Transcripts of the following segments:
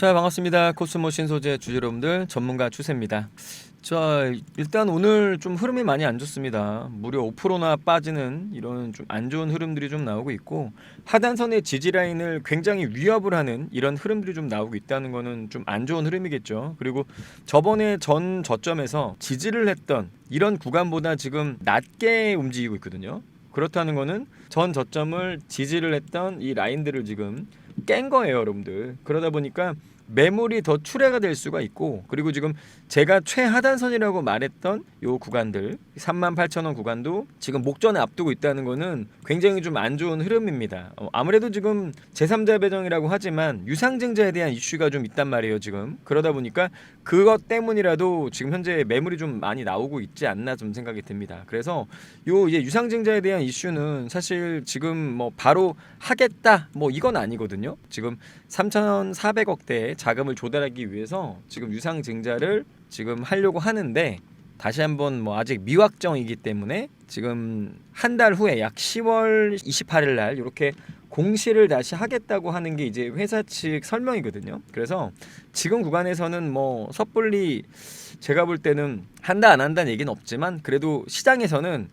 자 반갑습니다. 코스모 신소재 주주 여러분들 전문가 추세입니다. 자 일단 오늘 좀 흐름이 많이 안 좋습니다. 무려 5%나 빠지는 이런 좀 안 좋은 흐름들이 좀 나오고 있고 하단선의 지지 라인을 굉장히 위협을 하는 이런 흐름들이 좀 나오고 있다는 거는 좀 안 좋은 흐름이겠죠. 그리고 저번에 전 저점에서 지지를 했던 이런 구간보다 지금 낮게 움직이고 있거든요. 그렇다는 거는 전 저점을 지지를 했던 이 라인들을 지금 깬 거예요, 여러분들. 그러다 보니까 매물이 더 출회가 될 수가 있고 그리고 지금 제가 최하단선이라고 말했던 요 구간들 38,000원 구간도 지금 목전에 앞두고 있다는 거는 굉장히 좀 안 좋은 흐름입니다. 어, 아무래도 지금 제3자 배정이라고 하지만 유상증자에 대한 이슈가 좀 있단 말이에요, 지금. 그러다 보니까 그것 때문이라도 지금 현재 매물이 좀 많이 나오고 있지 않나 좀 생각이 듭니다. 그래서 요 이제 유상증자에 대한 이슈는 사실 지금 뭐 바로 하겠다 뭐 이건 아니거든요. 지금 3,400억대 자금을 조달하기 위해서 지금 유상증자를 지금 하려고 하는데 다시 한번 뭐 아직 미확정이기 때문에 지금 한 달 후에 약 10월 28일 날 이렇게 공시를 다시 하겠다고 하는 게 이제 회사 측 설명이거든요. 그래서 지금 구간에서는 뭐 섣불리 제가 볼 때는 한다 안 한다는 얘기는 없지만 그래도 시장에서는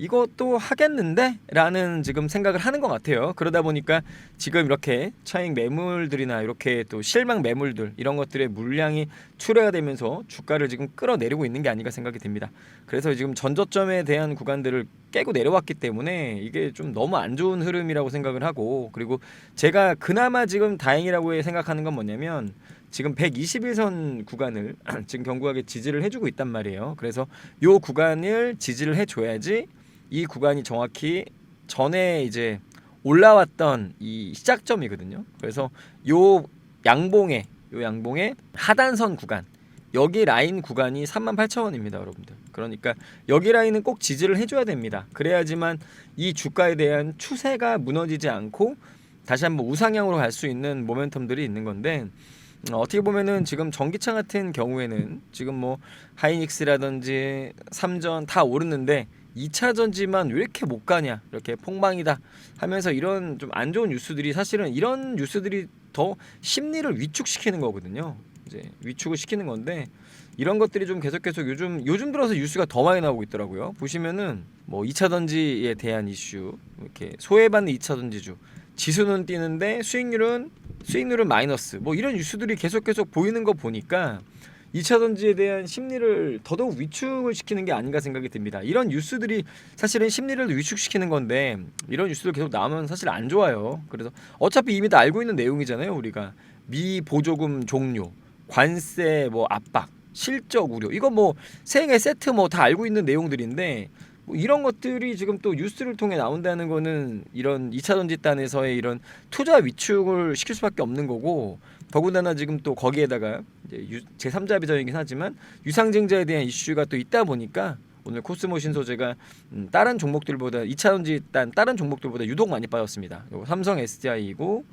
이것도 하겠는데? 라는 지금 생각을 하는 것 같아요. 그러다 보니까 지금 이렇게 차익 매물들이나 이렇게 또 실망 매물들 이런 것들의 물량이 출회가 되면서 주가를 지금 끌어내리고 있는 게 아닌가 생각이 듭니다. 그래서 지금 전저점에 대한 구간들을 깨고 내려왔기 때문에 이게 좀 너무 안 좋은 흐름이라고 생각을 하고 그리고 제가 그나마 지금 다행이라고 생각하는 건 뭐냐면 지금 121선 구간을 지금 경구하게 지지를 해주고 있단 말이에요. 그래서 요 구간을 지지를 해줘야지 이 구간이 정확히 전에 이제 올라왔던 이 시작점이거든요. 그래서 요 양봉에 요 양봉의 하단선 구간 여기 라인 구간이 38,000원입니다, 여러분들. 그러니까 여기 라인은 꼭 지지를 해줘야 됩니다. 그래야지만 이 주가에 대한 추세가 무너지지 않고 다시 한번 우상향으로 갈 수 있는 모멘텀들이 있는 건데 어, 어떻게 보면은 지금 전기차 같은 경우에는 지금 뭐 하이닉스라든지 삼전 다 오르는데 2차 전지만 왜 이렇게 못 가냐 이렇게 폭망이다 하면서 이런 좀 안 좋은 뉴스들이 사실은 이런 뉴스들이 더 심리를 위축시키는 거거든요. 이제 위축을 시키는 건데 이런 것들이 좀 계속 계속 요즘 요즘 들어서 뉴스가 더 많이 나오고 있더라고요. 보시면은 뭐 2차 전지에 대한 이슈 이렇게 소외받는 2차 전지주 지수는 뛰는데 수익률은 수익률은 마이너스 뭐 이런 뉴스들이 계속 계속 보이는 거 보니까 2차 전지에 대한 심리를 더더욱 위축을 시키는 게 아닌가 생각이 듭니다. 이런 뉴스들이 사실은 심리를 위축시키는 건데 이런 뉴스들 계속 나오면 사실 안 좋아요. 그래서 어차피 이미 다 알고 있는 내용이잖아요. 우리가 미 보조금 종료, 관세 뭐 압박, 실적 우려 이거 뭐 세계 세트 뭐 다 알고 있는 내용들인데 뭐 이런 것들이 지금 또 뉴스를 통해 나온다는 거는 이런 2차 전지단에서의 이런 투자 위축을 시킬 수밖에 없는 거고 더군다나 지금 또 거기에다가 이제 제3자 비전이긴 하지만 유상증자에 대한 이슈가 또 있다 보니까 오늘 코스모 신소재가 음, 다른 종목들보다 2차 전지단 다른 종목들보다 유독 많이 빠졌습니다. 삼성 SDI이고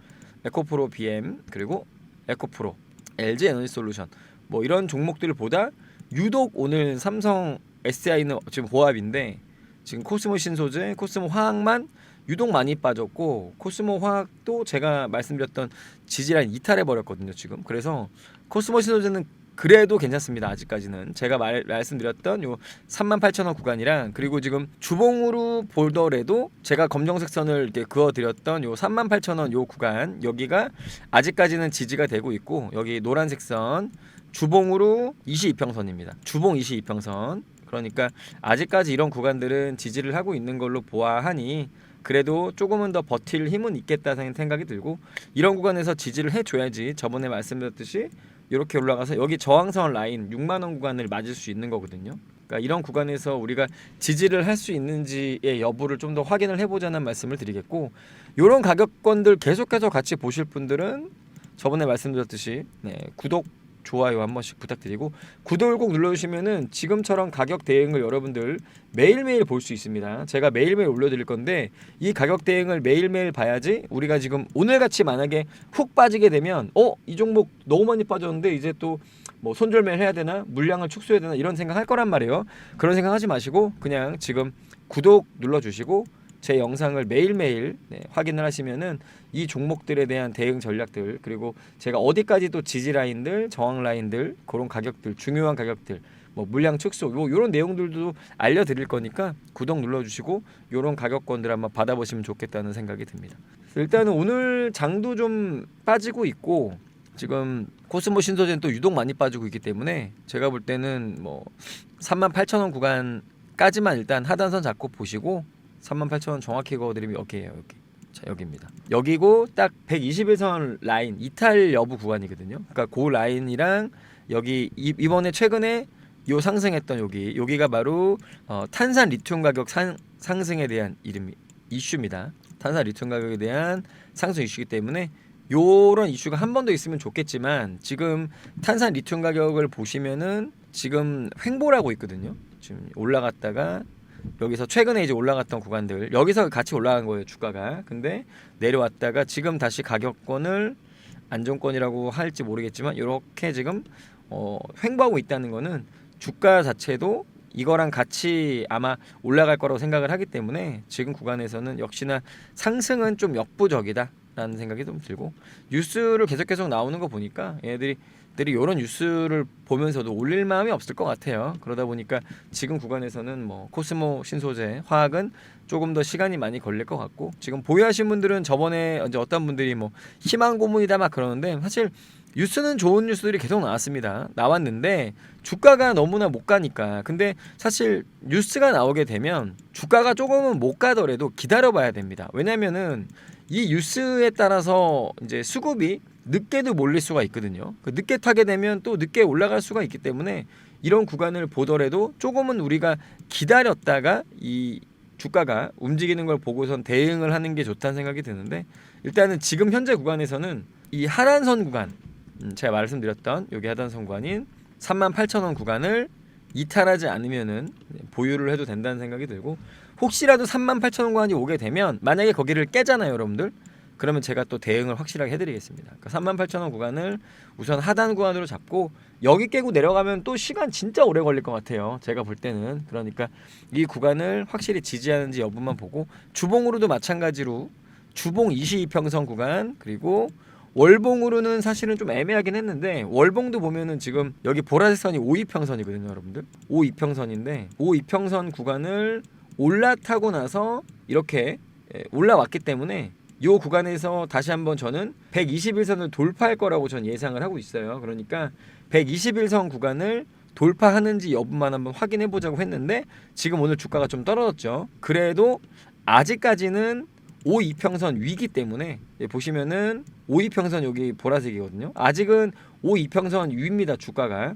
에코프로 BM 그리고 에코프로 LG 에너지 솔루션 뭐 이런 종목들보다 유독 오늘 삼성 SDI는 지금 보합인데 지금 코스모 신소재, 코스모 화학만 유독 많이 빠졌고 코스모 화학도 제가 말씀드렸던 지지라인 이탈해 버렸거든요 지금. 그래서 코스모 신소재는 그래도 괜찮습니다 아직까지는. 제가 말, 말씀드렸던 요 38,000원 구간이랑 그리고 지금 주봉으로 보더라도 제가 검정색 선을 이렇게 그어 드렸던 요 38,000원 요 구간 여기가 아직까지는 지지가 되고 있고 여기 노란색 선 주봉으로 22평선입니다. 주봉 22평선 그러니까 아직까지 이런 구간들은 지지를 하고 있는 걸로 보아하니 그래도 조금은 더 버틸 힘은 있겠다는 생각이 들고 이런 구간에서 지지를 해줘야지 저번에 말씀드렸듯이 이렇게 올라가서 여기 저항선 라인 6만 원 구간을 맞을 수 있는 거거든요. 그러니까 이런 구간에서 우리가 지지를 할 수 있는지의 여부를 좀 더 확인을 해보자는 말씀을 드리겠고 이런 가격권들 계속해서 같이 보실 분들은 저번에 말씀드렸듯이 네, 구독 좋아요 한 번씩 부탁드리고 구독을 꼭 눌러주시면은 지금처럼 가격 대응을 여러분들 매일매일 볼 수 있습니다. 제가 매일매일 올려드릴 건데 이 가격 대응을 매일매일 봐야지 우리가 지금 오늘같이 만약에 훅 빠지게 되면 어 이 종목 너무 많이 빠졌는데 이제 또 뭐 손절매를 해야 되나 물량을 축소해야 되나 이런 생각 할 거란 말이에요. 그런 생각 하지 마시고 그냥 지금 구독 눌러주시고 제 영상을 매일매일 네, 확인을 하시면은 이 종목들에 대한 대응 전략들 그리고 제가 어디까지 또 지지 라인들, 저항 라인들 그런 가격들 중요한 가격들 뭐 물량 축소 요 요런 내용들도 알려드릴 거니까 구독 눌러주시고 요런 가격권들 한번 받아보시면 좋겠다는 생각이 듭니다. 일단은 오늘 장도 좀 빠지고 있고 지금 코스모 신소재는 또 유독 많이 빠지고 있기 때문에 제가 볼 때는 뭐 38,000원 구간까지만 일단 하단선 잡고 보시고 38,000원 정확히 그어드리면 여기에요 여기 자 여기입니다. 여기고 딱 121선 라인 이탈 여부 구간이거든요. 그러니까 그 라인이랑 여기 이- 이번에 최근에 요 상승했던 여기 여기가 바로 어, 탄산 리튬 가격 상, 상승에 대한 이름 이슈입니다. 탄산 리튬 가격에 대한 상승 이슈이기 때문에 요런 이슈가 한 번 더 있으면 좋겠지만 지금 탄산 리튬 가격을 보시면은 지금 횡보라고 있거든요. 지금 올라갔다가 여기서 최근에 이제 올라갔던 구간들 여기서 같이 올라간 거예요 주가가. 근데 내려왔다가 지금 다시 가격권을 안정권이라고 할지 모르겠지만 이렇게 지금 어, 횡보하고 있다는 거는 주가 자체도 이거랑 같이 아마 올라갈 거라고 생각을 하기 때문에 지금 구간에서는 역시나 상승은 좀 역부족이다 라는 생각이 좀 들고 뉴스를 계속 계속 나오는 거 보니까 얘들이 들이 이런 뉴스를 보면서도 올릴 마음이 없을 것 같아요. 그러다 보니까 지금 구간에서는 뭐 코스모 신소재, 화학은 조금 더 시간이 많이 걸릴 것 같고 지금 보유하신 분들은 저번에 이제 어떤 분들이 뭐 희망 고문이다 막 그러는데 사실 뉴스는 좋은 뉴스들이 계속 나왔습니다. 나왔는데 주가가 너무나 못 가니까. 근데 사실 뉴스가 나오게 되면 주가가 조금은 못 가더라도 기다려 봐야 됩니다. 왜냐면은 이 뉴스에 따라서 이제 수급이 늦게도 몰릴 수가 있거든요. 그 늦게 타게 되면 또 늦게 올라갈 수가 있기 때문에 이런 구간을 보더라도 조금은 우리가 기다렸다가 이 주가가 움직이는 걸 보고선 대응을 하는 게 좋다는 생각이 드는데 일단은 지금 현재 구간에서는 이 하단선 구간 음, 제가 말씀드렸던 여기 하단선 구간인 38,000원 구간을 이탈하지 않으면은 보유를 해도 된다는 생각이 들고 혹시라도 38,000원 구간이 오게 되면 만약에 거기를 깨잖아요, 여러분들. 그러면 제가 또 대응을 확실하게 해드리겠습니다. 그러니까 38,000원 구간을 우선 하단 구간으로 잡고 여기 깨고 내려가면 또 시간 진짜 오래 걸릴 것 같아요. 제가 볼 때는 그러니까 이 구간을 확실히 지지하는지 여부만 보고 주봉으로도 마찬가지로 주봉 22평선 구간 그리고 월봉으로는 사실은 좀 애매하긴 했는데 월봉도 보면은 지금 여기 보라색 선이 52평선이거든요, 여러분들. 52평선인데 52평선 구간을 올라타고 나서 이렇게 예, 올라왔기 때문에 이 구간에서 다시 한번 저는 121선을 돌파할 거라고 전 예상을 하고 있어요. 그러니까 121선 구간을 돌파하는지 여부만 한번 확인해 보자고 했는데 지금 오늘 주가가 좀 떨어졌죠. 그래도 아직까지는 5 이평선 위기 때문에 예, 보시면은 5 이평선 여기 보라색이거든요. 아직은 5 이평선 위입니다. 주가가.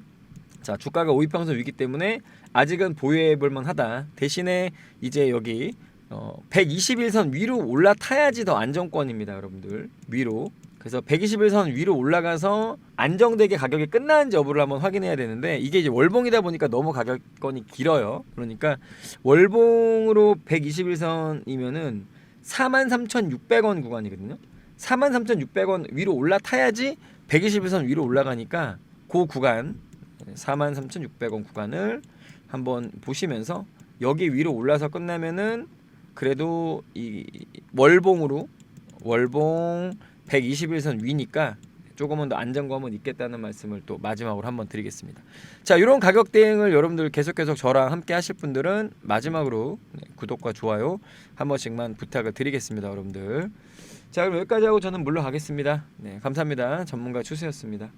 자, 주가가 5 이평선 위기 때문에 아직은 보유해 볼 만 하다. 대신에 이제 여기 어, 121선 위로 올라타야지 더 안정권입니다, 여러분들. 위로. 그래서 121선 위로 올라가서 안정되게 가격이 끝나는지 여부를 한번 확인해야 되는데 이게 이제 월봉이다 보니까 너무 가격권이 길어요. 그러니까 월봉으로 121선이면은 43,600원 구간이거든요. 43,600원 위로 올라타야지 121선 위로 올라가니까 그 구간 43,600원 구간을 한번 보시면서 여기 위로 올라서 끝나면은 그래도 이 월봉으로 월봉 121선 위니까 조금은 더 안정감은 있겠다는 말씀을 또 마지막으로 한번 드리겠습니다. 자, 이런 가격 대응을 여러분들 계속 계속 저랑 함께 하실 분들은 마지막으로 네, 구독과 좋아요 한 번씩만 부탁을 드리겠습니다, 여러분들. 자, 그럼 여기까지 하고 저는 물러가겠습니다. 네, 감사합니다. 전문가 추세였습니다.